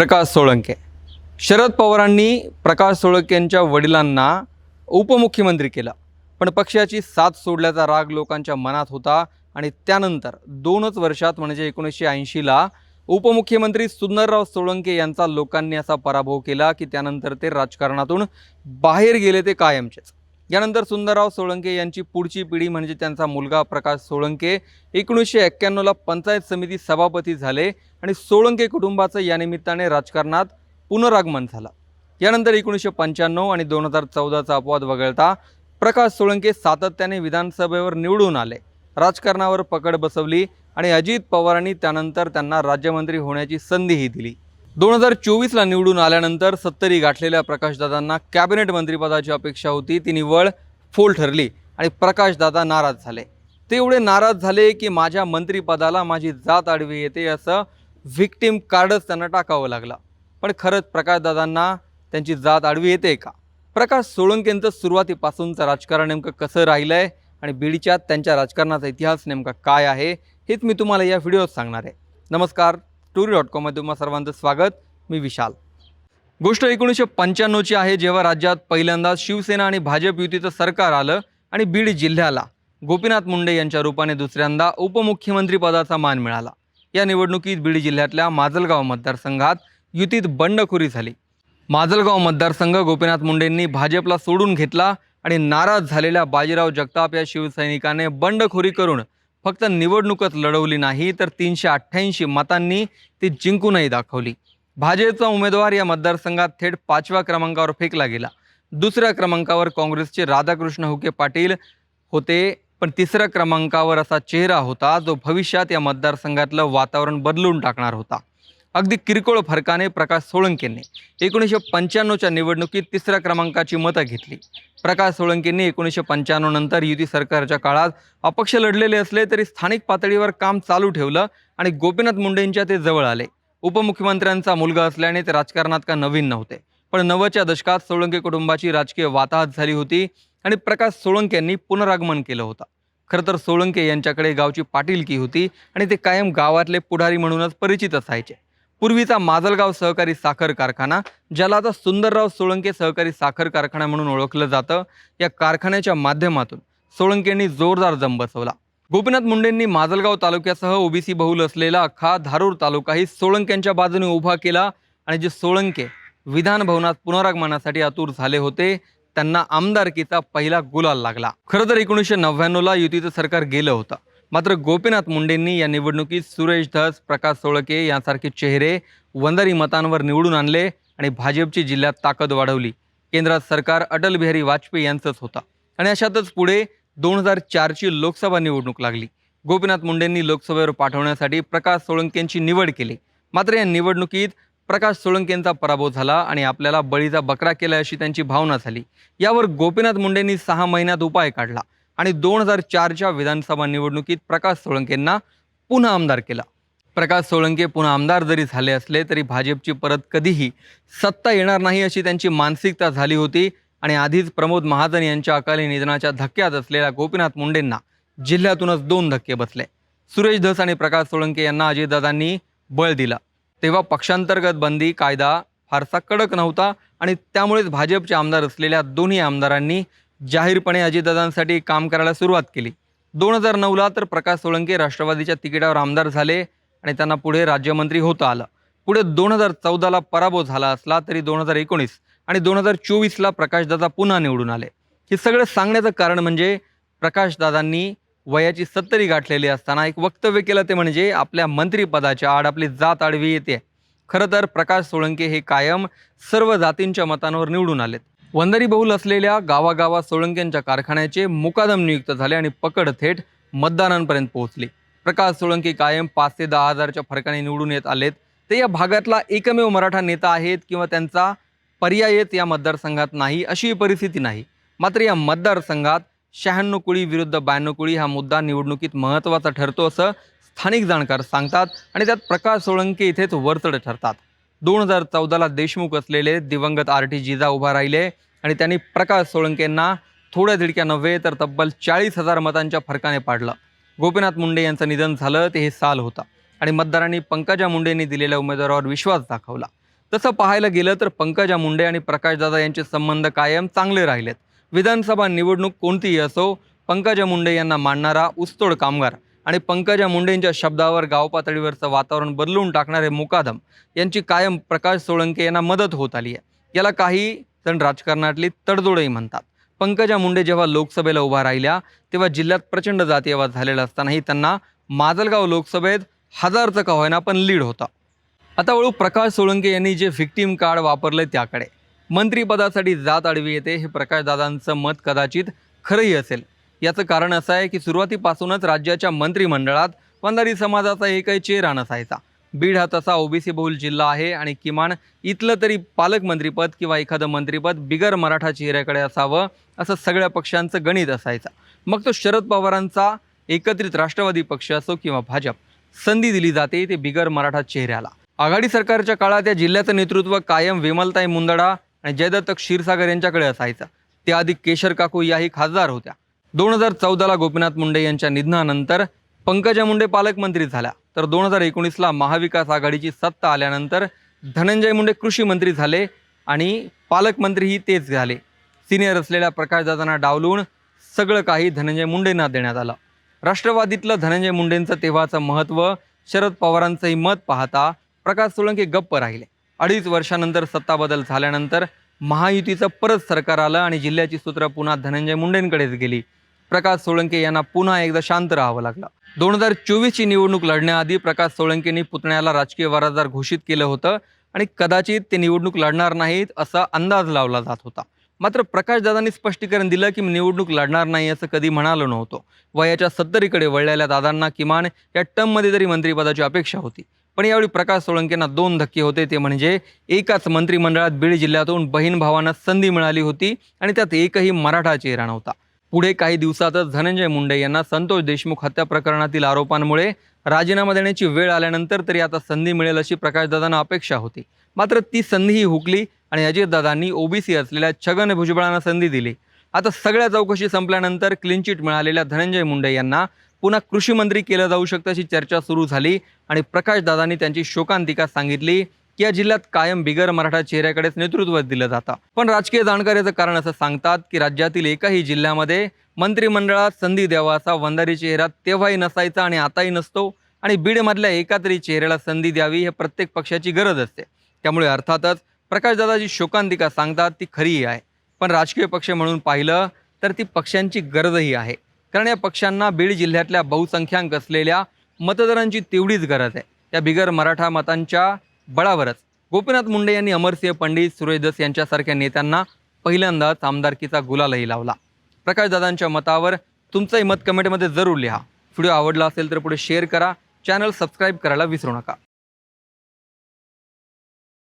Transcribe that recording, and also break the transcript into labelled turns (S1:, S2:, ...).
S1: प्रकाश सोळंके. शरद पवारांनी प्रकाश सोळंकेंच्या वडिलांना उपमुख्यमंत्री केलं. पण पक्षाची साथ सोडल्याचा राग लोकांच्या मनात होता आणि त्यानंतर दोनच वर्षात म्हणजे एकोणीसशे ऐंशीला उपमुख्यमंत्री सुंदरराव सोळंके यांचा लोकांनी असा पराभव केला की त्यानंतर ते राजकारणातून बाहेर गेले ते कायमचेच. यानंतर सुंदरराव सोळंके यांची पुढची पिढी म्हणजे त्यांचा मुलगा प्रकाश सोळंके. एकोणीसशे एक्क्याण्णवला पंचायत समिती सभापती झाले आणि सोळंके कुटुंबाचं यानिमित्ताने राजकारणात पुनरागमन झालं. यानंतर एकोणीसशे पंच्याण्णव आणि दोन हजार चौदाचा अपवाद वगळता प्रकाश सोळंके सातत्याने विधानसभेवर निवडून आले. राजकारणावर पकड बसवली आणि अजित पवारांनी त्यानंतर त्यांना राज्यमंत्री होण्याची संधीही दिली. दोन हजार चोवीसला निवडून आल्यानंतर सत्तरी गाठलेल्या प्रकाशदादांना कॅबिनेट मंत्रिपदाची अपेक्षा होती. ती निवड फोल ठरली आणि प्रकाशदादा नाराज झाले. ते एवढे नाराज झाले की माझ्या मंत्रिपदाला माझी जात आडवी येते असं व्हिक्टीम कार्डच त्यांना टाकावं लागलं. पण खरंच प्रकाशदादांना त्यांची जात आडवी येते का? प्रकाश सोळंकेंचं सुरुवातीपासूनचं राजकारण नेमकं कसं राहिलं आहे आणि बीडीच्या त्यांच्या राजकारणाचा इतिहास नेमका काय आहे हेच मी तुम्हाला या व्हिडिओत सांगणार आहे. नमस्कार. स्टोरी डॉट कॉममध्ये तुम्हाला सर्वांचं स्वागत. मी विशाल. गोष्ट एकोणीसशे पंच्याण्णवची आहे जेव्हा राज्यात पहिल्यांदा शिवसेना आणि भाजप युतीचं सरकार आलं आणि बीड जिल्ह्याला गोपीनाथ मुंडे यांच्या रूपाने दुसऱ्यांदा उपमुख्यमंत्रीपदाचा मान मिळाला. या निवडणुकीत बीड जिल्ह्यातल्या माजलगाव मतदारसंघात युतीत बंडखोरी झाली. माजलगाव मतदारसंघ गोपीनाथ मुंडेंनी भाजपला सोडून घेतला आणि नाराज झालेल्या बाजीराव जगताप या शिवसैनिकाने बंडखोरी करून फक्त निवडणूकच लढवली नाही तर तीनशे अठ्ठ्याऐंशी मतांनी ती जिंकूनही दाखवली. भाजपचा उमेदवार या मतदारसंघात थेट पाचव्या क्रमांकावर फेकला गेला. दुसऱ्या क्रमांकावर काँग्रेसचे राधाकृष्ण हुके पाटील होते पण तिसऱ्या क्रमांकावर असा चेहरा होता जो भविष्यात या मतदारसंघातलं वातावरण बदलून टाकणार होता. अगदी किरकोळ फरकाने प्रकाश सोळंकेंनी एकोणीसशे पंच्याण्णवच्या निवडणुकीत तिसऱ्या क्रमांकाची मतं घेतली. प्रकाश सोळंकेंनी एकोणीसशे पंच्याण्णव नंतर युती सरकारच्या काळात अपक्ष लढलेले असले तरी स्थानिक पातळीवर काम चालू ठेवलं आणि गोपीनाथ मुंडेंच्या ते जवळ आले. उपमुख्यमंत्र्यांचा मुलगा असल्याने ते राजकारणात का नवीन नव्हते. पण नव्वदच्या दशकात सोळंके कुटुंबाची राजकीय वाताहत झाली होती आणि प्रकाश सोळंके यांनी पुनरागमन केलं होतं. खरं तर सोळंके यांच्याकडे गावची पाटीलकी होती आणि ते कायम गावातले पुढारी म्हणूनच परिचित असायचे पूर्वीचा माजलगाव सहकारी साखर कारखाना ज्याला आता सुंदरराव सोळंके सहकारी साखर कारखाना म्हणून ओळखलं जातं या कारखान्याच्या माध्यमातून सोळंकेंनी जोरदार जम बसवला गोपीनाथ मुंडेंनी माजलगाव तालुक्यासह ओबीसी बहुल असलेला अख्खा धारूर तालुकाही सोळंक्यांच्या बाजूने उभा केला आणि जे सोळंके विधान भवनात पुनरागमनासाठी आतुर झाले होते त्यांना आमदारकीचा पहिला गुलाल लागला. खरं तर एकोणीसशे नव्याण्णवला युतीचं सरकार गेलं होतं. मात्र गोपीनाथ मुंडेंनी या निवडणुकीत सुरेश धस प्रकाश सोळके यांसारखे चेहरे वंदारी मतांवर निवडून आणले आणि भाजपची जिल्ह्यात ताकद वाढवली. केंद्रात सरकार अटल बिहारी वाजपेयी यांचंच होता. आणि अशातच पुढे दोन हजार चारची लोकसभा निवडणूक लागली. गोपीनाथ मुंडेंनी लोकसभेवर पाठवण्यासाठी प्रकाश सोळंकेंची निवड केली. मात्र या निवडणुकीत प्रकाश सोळंकेंचा पराभव झाला आणि आपल्याला बळीचा बकरा केला अशी त्यांची भावना झाली. यावर गोपीनाथ मुंडेंनी सहा महिन्यात उपाय काढला. आणि दोन हजार चारच्या विधानसभा निवडणुकीत प्रकाश सोळंकेंना पुन्हा आमदार केला. प्रकाश सोळंके पुन्हा आमदार जरी झाले असले तरी भाजपची परत कधीही सत्ता येणार नाही अशी त्यांची मानसिकता झाली होती. आणि आधीच प्रमोद महाजन यांच्या अकाली निधनाच्या धक्क्यात असलेल्या गोपीनाथ मुंडेंना जिल्ह्यातूनच दोन धक्के बसले. सुरेश धस आणि प्रकाश सोळंके यांना अजितदादांनी बळ दिला. तेव्हा पक्षांतर्गत बंदी कायदा फारसा कडक नव्हता आणि त्यामुळेच भाजपचे आमदार असलेल्या दोन्ही आमदारांनी जाहीरपणे अजितदादांसाठी काम करायला सुरुवात केली. दोन हजार नऊला तर प्रकाश सोळंके राष्ट्रवादीच्या तिकिटावर आमदार झाले आणि त्यांना पुढे राज्यमंत्री होता आलं. पुढे दोन हजार चौदाला पराभव झाला असला तरी दोन हजार एकोणीस आणि दोन हजार चोवीसला प्रकाशदादा पुन्हा निवडून आले. हे सगळं सांगण्याचं कारण म्हणजे प्रकाशदादांनी वयाची सत्तरी गाठलेली असताना एक वक्तव्य केलं ते म्हणजे आपल्या मंत्रिपदाच्या आड आपली जात आडवी येते. खरं तर प्रकाश सोळंके हे कायम सर्व जातींच्या मतांवर निवडून आलेत. वंदरी बहुल असलेल्या गावागावात सोळंकेंच्या कारखान्याचे मुकादम नियुक्त झाले आणि पकड थेट मतदारांपर्यंत पोहोचली. प्रकाश सोळंके कायम पाच ते दहा हजारच्या फरकाने निवडून येत आलेत. ते या भागातला एकमेव मराठा नेता आहेत किंवा त्यांचा पर्यायच या मतदारसंघात नाही अशी परिस्थिती नाही. मात्र या मतदारसंघात शहाण्णव कुळी विरुद्ध ब्याण्णव कुळी हा मुद्दा निवडणुकीत महत्त्वाचा ठरतो असं स्थानिक जाणकार सांगतात आणि त्यात प्रकाश सोळंके इथेच वरचढ ठरतात. दोन हजार चौदाला देशमुख असलेले दिवंगत आर टी जिजा उभा राहिले आणि त्यांनी प्रकाश सोळंकेंना थोड्या दिडक्या नव्हे तर तब्बल चाळीस हजार मतांच्या फरकाने पाडलं. गोपीनाथ मुंडे यांचं निधन झालं ते हे साल होता. आणि मतदारांनी पंकजा मुंडेंनी दिलेल्या उमेदवारावर विश्वास दाखवला. तसं पाहायला गेलं तर पंकजा मुंडे आणि प्रकाशदादा यांचे संबंध कायम चांगले राहिलेत. विधानसभा निवडणूक कोणतीही असो पंकजा मुंडे यांना मानणारा उस्तोड कामगार आणि पंकजा मुंडेंच्या शब्दावर गाव पातळीवरचं वातावरण बदलून टाकणारे मुकादम यांची कायम प्रकाश सोळंके यांना मदत होत आली आहे. याला काही जण राजकारणातली तडजोडही म्हणतात. पंकजा मुंडे जेव्हा लोकसभेला उभा राहिल्या तेव्हा जिल्ह्यात प्रचंड जातीयवाद झालेला असतानाही त्यांना माजलगाव लोकसभेत हजारचं का होईना पण लीड होता. आता वळू प्रकाश सोळंके यांनी जे व्हिक्टीम कार्ड वापरले त्याकडे. मंत्रिपदासाठी जात आडवी येते हे प्रकाशदादांचं मत कदाचित खरंही असेल. याचं कारण असं आहे की सुरुवातीपासूनच राज्याच्या मंत्रिमंडळात पंधारी समाजाचा एकही चेहरा नसायचा. बीड हा तसा ओबीसी बहुल जिल्हा आहे आणि किमान इथलं तरी पालकमंत्रीपद किंवा एखादं मंत्रिपद बिगर मराठा चेहऱ्याकडे असावं असं सगळ्या पक्षांचं गणित असायचं. मग तो शरद पवारांचा एकत्रित राष्ट्रवादी पक्ष असो किंवा भाजप संधी दिली जाते ते बिगर मराठा चेहऱ्याला. आघाडी सरकारच्या काळात या जिल्ह्याचं नेतृत्व कायम विमलताई मुंदडा आणि जयदत्त क्षीरसागर यांच्याकडे असायचं. त्याआधी केशर काकू याही खासदार होत्या. दोन हजार चौदाला गोपीनाथ मुंडे यांच्या निधनानंतर पंकजा मुंडे पालकमंत्री झाल्या. तर दोन हजार एकोणीसला महाविकास आघाडीची सत्ता आल्यानंतर धनंजय मुंडे कृषी मंत्री झाले आणि पालकमंत्रीही तेच झाले. सिनियर असलेल्या प्रकाशदादांना डावलून सगळं काही धनंजय मुंडेंना देण्यात आलं. राष्ट्रवादीतलं धनंजय मुंडेंचं तेव्हाचं महत्त्व शरद पवारांचंही मत पाहता प्रकाश सोळंके गप्प राहिले. अडीच वर्षानंतर सत्ता बदल झाल्यानंतर महायुतीचं परत सरकार आलं आणि जिल्ह्याची सूत्र पुन्हा धनंजय मुंडेंकडेच गेली. प्रकाश सोळंके यांना पुन्हा एकदा शांत राहावं लागलं. दोन हजार चोवीसची निवडणूक लढण्याआधी प्रकाश सोळंकेंनी पुतण्याला राजकीय वारसदार घोषित केलं होतं आणि कदाचित ते निवडणूक लढणार नाहीत असा अंदाज लावला जात होता. मात्र प्रकाशदादांनी स्पष्टीकरण दिलं की मी निवडणूक लढणार नाही असं कधी म्हणालो नव्हतो. वयाच्या सत्तरीकडे वळलेल्या दादांना किमान या टर्ममध्ये तरी मंत्रिपदाची अपेक्षा होती. पण यावेळी प्रकाश सोळंकेंना दोन धक्के होते ते म्हणजे एकाच मंत्रिमंडळात बीड जिल्ह्यातून बहीण भावांना संधी मिळाली होती आणि त्यात एकही मराठा चेहरा नव्हता. पुढे काही दिवसातच धनंजय मुंडे यांना संतोष देशमुख हत्या प्रकरणातील आरोपांमुळे राजीनामा देण्याची वेळ आल्यानंतर तरी आता संधी मिळेल अशी प्रकाशदादांना अपेक्षा होती. मात्र ती संधीही हुकली आणि अजितदादांनी ओबीसी असलेल्या छगन भुजबळांना संधी दिली. आता सगळ्या चौकशी संपल्यानंतर क्लीन चिट मिळालेल्या धनंजय मुंडे यांना पुन्हा कृषी मंत्री केलं जाऊ शकतं अशी चर्चा सुरू झाली आणि प्रकाशदादांनी त्यांची शोकांतिका सांगितली. या जिल्ह्यात कायम बिगर मराठा चेहऱ्याकडेच नेतृत्व दिलं जातं. पण राजकीय जाणकार्याचं कारण असं सांगतात की राज्यातील एकाही जिल्ह्यामध्ये मंत्रिमंडळात संधी द्यावा असा वंदारी चेहरा तेव्हाही नसायचा आणि आताही नसतो आणि बीडमधल्या एका तरी चेहऱ्याला संधी द्यावी हे प्रत्येक पक्षाची गरज असते. त्यामुळे अर्थातच प्रकाशदादाजी शोकांतिका सांगतात ती खरीही आहे. पण राजकीय पक्ष म्हणून पाहिलं तर ती पक्षांची गरजही आहे. कारण या पक्षांना बीड जिल्ह्यातल्या बहुसंख्याक असलेल्या मतदारांची तेवढीच गरज आहे. या बिगर मराठा मतांच्या बळावरच. गोपीनाथ मुंडे यांनी अमरसिंह पंडित सुरेश दस यांच्यासारख्या नेत्यांना पहिल्यांदाच आमदारकीचा गुलालही लावला. प्रकाशदादांच्या मतावर तुमचंही मत कमेंटमध्ये जरूर लिहा. व्हिडिओ आवडला असेल तर पुढे शेअर करा. चॅनल सबस्क्राईब करायला विसरू नका.